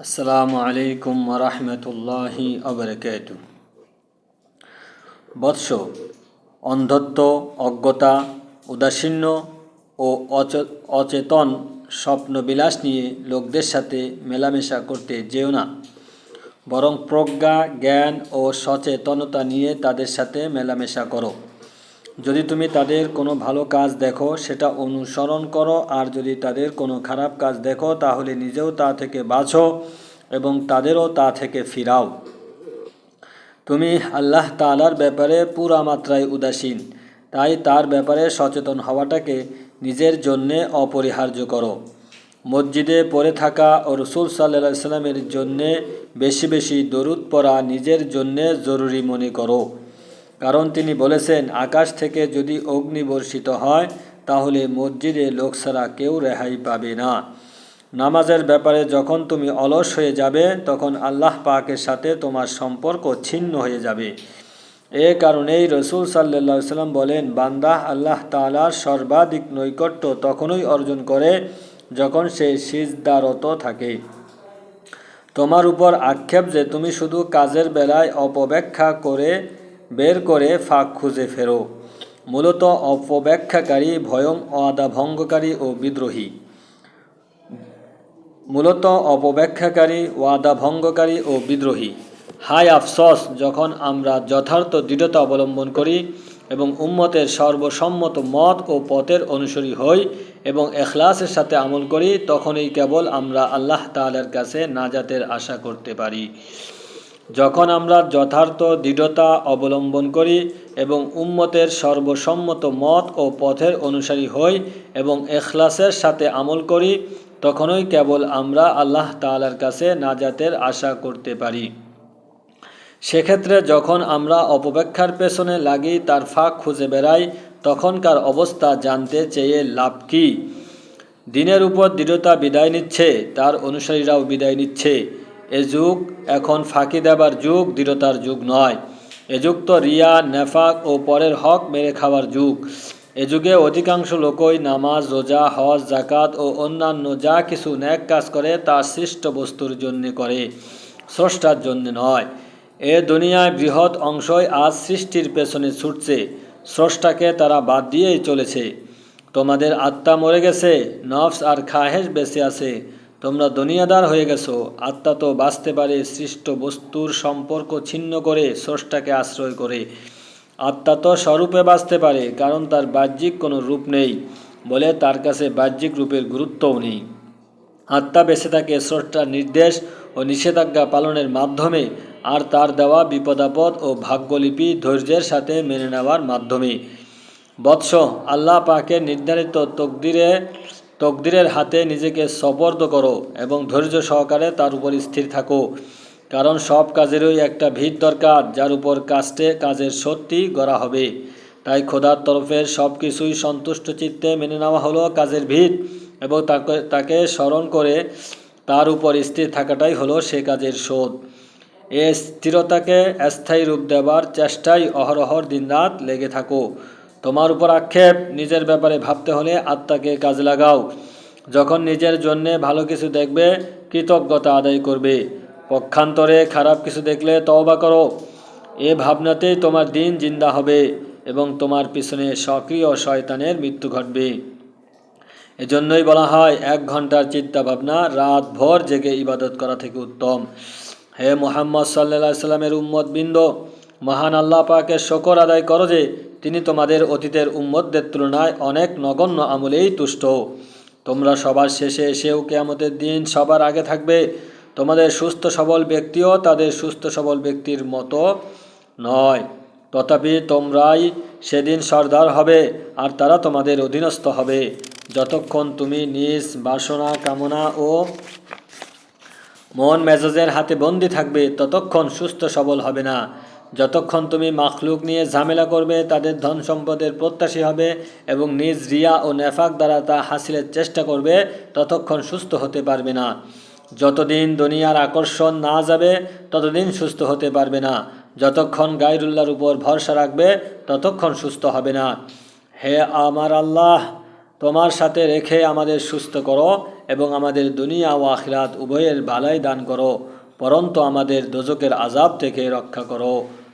আসসালামু আলাইকুম রহমতুল্লাহি অবরকাত বৎস, অন্ধত্ব, অজ্ঞতা উদাসীন্য ও অচ- অচেতন স্বপ্নবিলাস নিয়ে লোকদের সাথে মেলামেশা করতে যেও না। বরং প্রজ্ঞা, জ্ঞান ও সচেতনতা নিয়ে তাদের সাথে মেলামেশা করো। যদি তুমি তাদের কোনো ভালো কাজ দেখো, সেটা অনুসরণ করো, আর যদি তাদের কোনো খারাপ কাজ দেখো, তাহলে নিজেও তা থেকে বাঁচো এবং তাদেরও তা থেকে ফিরাও। তুমি আল্লাহ তালার ব্যাপারে পুরা মাত্রায় উদাসীন। তাই তার ব্যাপারে সচেতন হওয়াটাকে নিজের জন্যে অপরিহার্য করো। মসজিদে পড়ে থাকা ও রসুল সাল্লা সাল্লামের জন্যে বেশি বেশি দরুদ পড়া নিজের জন্যে জরুরি মনে করো। কারণ তিনি বলেছেন, আকাশ থেকে যদি অগ্নি বর্ষিত হয়, তাহলে মসজিদে লোক ছাড়া কেউ রেহাই পাবে না। নামাজের ব্যাপারে যখন তুমি অলস হয়ে যাবে, তখন আল্লাহ পাকের সাথে তোমার সম্পর্ক ছিন্ন হয়ে যাবে। এ কারণেই রসুল সাল্লা সাল্লাম বলেন, বান্দা আল্লাহ তালার সর্বাধিক নৈকট্য তখনই অর্জন করে যখন সে সিজদারত থাকে। তোমার উপর আক্ষেপ যে তুমি শুধু কাজের বেলায় অপব্যাখ্যা করে বের করে ফাঁক খুঁজে ফেরো। মূলত অপব্যাখ্যাকারী, ভয়ং ভঙ্গকারী ও বিদ্রোহী। মূলত অপব্যাখ্যাকারী ভঙ্গকারী ও বিদ্রোহী। হাই আফসোস, যখন আমরা যথার্থ দৃঢ়তা অবলম্বন করি এবং উম্মতের সর্বসম্মত মত ও পথের অনুসরী হই এবং এখলাসের সাথে আমল করি, তখনই কেবল আমরা আল্লাহ তাআলার কাছে নাজাতের আশা করতে পারি। যখন আমরা যথার্থ দৃঢ়তা অবলম্বন করি এবং উম্মতের সর্বসম্মত মত ও পথের অনুসারী হই এবং এখলাসের সাথে আমল করি, তখনই কেবল আমরা আল্লাহ তাআলার কাছে নাজাতের আশা করতে পারি। সেক্ষেত্রে যখন আমরা অপব্যাখ্যার পেছনে লাগি, তার ফাঁক খুঁজে বেড়াই, তখনকার অবস্থা জানতে চেয়ে লাভ কি? দিনের উপর দৃঢ়তা বিদায় নিচ্ছে, তার অনুসারীরাও বিদায় নিচ্ছে। এ যুগ এখন ফাঁকি দেবার যুগ, দৃঢ়তার যুগ নয়। এ যুগ তো রিয়া, নেফাক ও পরের হক মেরে খাওয়ার যুগ। এ যুগে অধিকাংশ লোকই নামাজ, রোজা, হজ জাকাত ও অন্যান্য যা কিছু ন্যাক কাজ করে তা সৃষ্ট বস্তুর জন্য করে, স্রষ্টার জন্য নয়। এ দুনিয়ায় বৃহৎ অংশই আজ সৃষ্টির পেছনে ছুটছে, স্রষ্টাকে তারা বাদ দিয়েই চলেছে। তোমাদের আত্মা মরে গেছে, নফস আর খাহেস বেঁচে আছে তোমরা দুনিয়াদার হয়ে গেছো, আত্মা তো বাঁচতে পারে সৃষ্ট বস্তুর সম্পর্ক ছিন্ন করে স্রষ্টাকে আশ্রয় করে। আত্মা তো স্বরূপে বাঁচতে পারে, কারণ তার বাহ্যিক কোনো রূপ নেই, বলে তার কাছে বাহ্যিক রূপের গুরুত্বও নেই। আত্মা বেঁচে থাকে স্রষ্টার নির্দেশ ও নিষেধাজ্ঞা পালনের মাধ্যমে, আর তার দেওয়া বিপদাপদ ও ভাগ্যলিপি ধৈর্যের সাথে মেনে নেওয়ার মাধ্যমে। বৎস, আল্লাহ পাকে নির্ধারিত তকদিরে তকদিরের হাতে নিজেকে সপর্দ করো এবং ধৈর্য সহকারে তার উপর স্থির থাকো। কারণ সব কাজেরই একটা ভিত দরকার, যার উপর কাস্টে কাজের সত্যি গড়া হবে। তাই খোদার তরফের সব কিছুই সন্তুষ্ট চিত্তে মেনে নেওয়া হলো কাজের ভিত এবং তাকে তাকে স্মরণ করে তার উপর স্থির থাকাটাই হলো সে কাজের শোধ। এ স্থিরতাকে স্থায়ী রূপ দেবার চেষ্টায় অহরহর দিনরাত লেগে থাকো। তোমার উপর আক্ষেপ, নিজের ব্যাপারে ভাবতে হলে আত্মাকে কাজে লাগাও। যখন নিজের জন্যে ভালো কিছু দেখবে, কৃতজ্ঞতা আদায় করবে। পক্ষান্তরে খারাপ কিছু দেখলে তওবা করো। এ ভাবনাতেই তোমার দিন জিন্দা হবে এবং তোমার পিছনে সক্রিয় শয়তানের মৃত্যু ঘটবে। এজন্যই বলা হয়, এক ঘণ্টার চিন্তা ভাবনা রাত ভর জেগে ইবাদত করা থেকে উত্তম। হে মোহাম্মদ সাল্লা সাল্লামের উম্মত বৃন্দ মহান আল্লাহ পাকের শকর আদায় করো যে তিনি তোমাদের অতীতের উম্মতদের তুলনায় অনেক নগণ্য আমলেই তুষ্ট। তোমরা সবার শেষে এসেও কেয়ামতের দিন সবার আগে থাকবে। তোমাদের সুস্থ সবল ব্যক্তিও তাদের সুস্থ সবল ব্যক্তির মতো নয়। তথাপি তোমরাই সেদিন সর্দার হবে আর তারা তোমাদের অধীনস্থ হবে। যতক্ষণ তুমি নিজ বাসনা, কামনা ও মন মেজাজের হাতে বন্দি থাকবে, ততক্ষণ সুস্থ সবল হবে না। যতক্ষণ তুমি মাখলুক নিয়ে ঝামেলা করবে, তাদের ধন সম্পদের প্রত্যাশী হবে এবং নিজ রিয়া ও নেফাক দ্বারা তা হাসিলের চেষ্টা করবে, ততক্ষণ সুস্থ হতে পারবে না। যতদিন দুনিয়ার আকর্ষণ না যাবে, ততদিন সুস্থ হতে পারবে না। যতক্ষণ গাইরুল্লাহর উপর ভরসা রাখবে, ততক্ষণ সুস্থ হবে না। হে আমার আল্লাহ, তোমার সাথে রেখে আমাদের সুস্থ করো এবং আমাদের দুনিয়া ও আখিরাত উভয়ের ভালাই দান করো, পরন্তু আমাদের দোজকের আজাব থেকে রক্ষা করো।